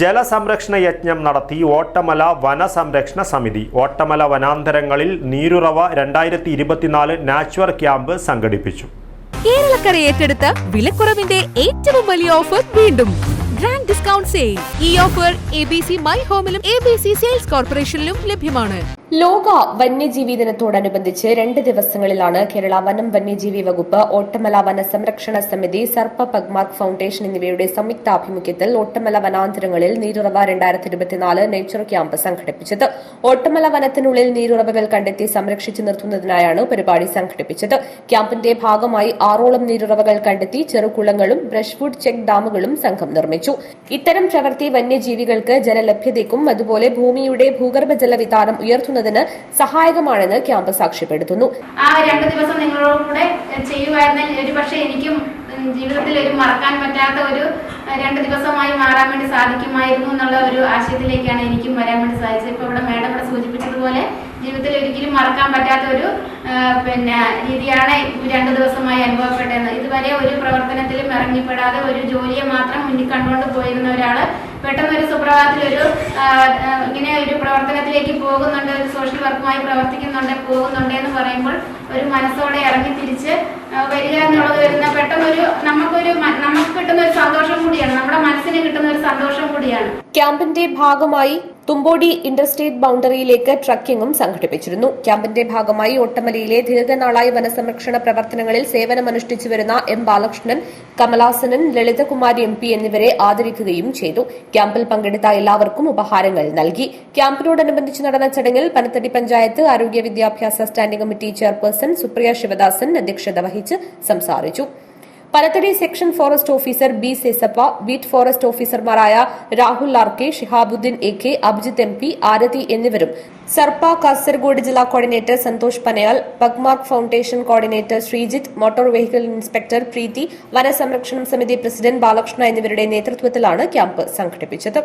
ജലസംരക്ഷണ യജ്ഞം നടത്തി ഓട്ടമല വനസംരക്ഷണ സമിതി. ഓട്ടമല വനാന്തരങ്ങളിൽ നീരുറവ രണ്ടായിരത്തി ഇരുപത്തിനാല് നാച്ചുറൽ ക്യാമ്പ് സംഘടിപ്പിച്ചു. കേരളക്കര ഏറ്റെടുത്ത വിലക്കുറവിന്റെ ഏറ്റവും വലിയ ഓഫർ വീണ്ടും. Grand discount sale. ഈ offer A B C my ഹോമിലും A B C sales കോർപ്പറേഷനിലും ലഭ്യമാണ്. ലോക വന്യജീവി ദിനത്തോടനുബന്ധിച്ച് രണ്ട് ദിവസങ്ങളിലാണ് കേരള വനം വന്യജീവി വകുപ്പ് ഓട്ടമല വന സംരക്ഷണ സമിതി സർപ്പ പഗ്മാർക്ക് ഫൌണ്ടേഷൻ എന്നിവയുടെ സംയുക്താഭിമുഖ്യത്തിൽ ഓട്ടമല വനാന്തരങ്ങളിൽ നീരുറവ രണ്ടായിരത്തി ഇരുപത്തിനാല് നേച്ചർ ക്യാമ്പ് സംഘടിപ്പിച്ചത്. ഓട്ടമല വനത്തിനുള്ളിൽ നീരുറവകൾ കണ്ടെത്തി സംരക്ഷിച്ചു നിർത്തുന്നതിനായാണ് പരിപാടി സംഘടിപ്പിച്ചത്. ക്യാമ്പിന്റെ ഭാഗമായി ആറോളം നീരുറവകൾ കണ്ടെത്തി ചെറുകുളങ്ങളും ബ്രഷ്വുഡ് ചെക്ക് ഡാമുകളും സംഘം നിർമ്മിച്ചു. ഇത്തരം പ്രവൃത്തി വന്യജീവികൾക്ക് ജലലഭ്യതയ്ക്കും അതുപോലെ ഭൂമിയുടെ ഭൂഗർഭജല വിതാനം ഉയർത്തുന്നതിന് സഹായകമാണെന്ന് ക്യാമ്പസ് സാക്ഷ്യപ്പെടുത്തുന്നു. ആ രണ്ട് ദിവസം നിങ്ങളോട് കൂടെ ചെയ്യുമായിരുന്നെങ്കിൽ പക്ഷേ എനിക്കും ജീവിതത്തിൽ ഒരു മറക്കാൻ പറ്റാത്ത ഒരു രണ്ട് ദിവസമായി മാറാൻ വേണ്ടി സാധിക്കുമായിരുന്നു എന്നുള്ള ഒരു ആശയത്തിലേക്കാണ് എനിക്കും വരാൻ വേണ്ടി സാധിച്ചത്. ഇപ്പോൾ ഇവിടെ മേഡം ഇവിടെ സൂചിപ്പിച്ചതുപോലെ ജീവിതത്തിൽ ഒരിക്കലും മറക്കാൻ പറ്റാത്ത ഒരു പിന്നെ രീതിയാണ് രണ്ട് ദിവസമായി അനുഭവപ്പെട്ടത്. ഇതുവരെ ഒരു പ്രവർത്തനത്തിലും ഇറങ്ങിപ്പെടാതെ ഒരു ജോലിയെ മാത്രം മുന്നിൽ കണ്ടുകൊണ്ട് പോയിരുന്ന ഒരാൾ പെട്ടെന്ന് ഒരു സുപ്രഭാതത്തിൽ ഒരു ഇങ്ങനെ ഒരു പ്രവർത്തനത്തിലേക്ക് പോകുന്നുണ്ട് ഒരു സോഷ്യൽ വർക്കുമായി പ്രവർത്തിക്കുന്നുണ്ട് പോകുന്നുണ്ട് എന്ന് പറയുമ്പോൾ ഒരു മനസ്സോടെ ഇറങ്ങി തിരിച്ച് വരിക എന്നുള്ളത് വരുന്ന പെട്ടെന്നൊരു നമുക്കൊരു മ- നമുക്ക് കിട്ടുന്ന ഒരു സന്തോഷം കൂടിയാണ് നമ്മുടെ മനസ്സിന് കിട്ടുന്ന ഒരു സന്തോഷം കൂടിയാണ്. ക്യാമ്പിന്റെ ഭാഗമായി തുമ്പോടി ഇന്റർസ്റ്റേറ്റ് ബൌണ്ടറിയിലേക്ക് ട്രക്കിംഗും സംഘടിപ്പിച്ചിരുന്നു. ക്യാമ്പിന്റെ ഭാഗമായി ഒട്ടമലയിലെ ദീർഘനാളായി വനസംരക്ഷണ പ്രവർത്തനങ്ങളിൽ സേവനമനുഷ്ഠിച്ചു വരുന്ന M Balakrishnan Kamalasanan Lalithakumari M P എന്നിവരെ ആദരിക്കുകയും ചെയ്തു. ക്യാമ്പിൽ പങ്കെടുത്ത എല്ലാവർക്കും ഉപഹാരങ്ങൾ നൽകി. ക്യാമ്പിനോടനുബന്ധിച്ച് നടന്ന ചടങ്ങിൽ പനത്തടി പഞ്ചായത്ത് ആരോഗ്യ വിദ്യാഭ്യാസ standing committee chairperson Supriya Sivadasan അധ്യക്ഷത വഹിച്ച് സംസാരിച്ചു. Panathady section forest officer B Sesappa beat forest ഓഫീസർമാരായ Rahul R K Shihabuddin A K Abhijith M P Arathi എന്നിവരും. സർപ്പ കാസർഗോഡ് ജില്ലാ coordinator Santhosh Panayal Pugmark Foundation coordinator Sreejith motor vehicle inspector Preethi വനസംരക്ഷണം സമിതി president Balakrishna എന്നിവരുടെ നേതൃത്വത്തിലാണ് camp സംഘടിപ്പിച്ചത്.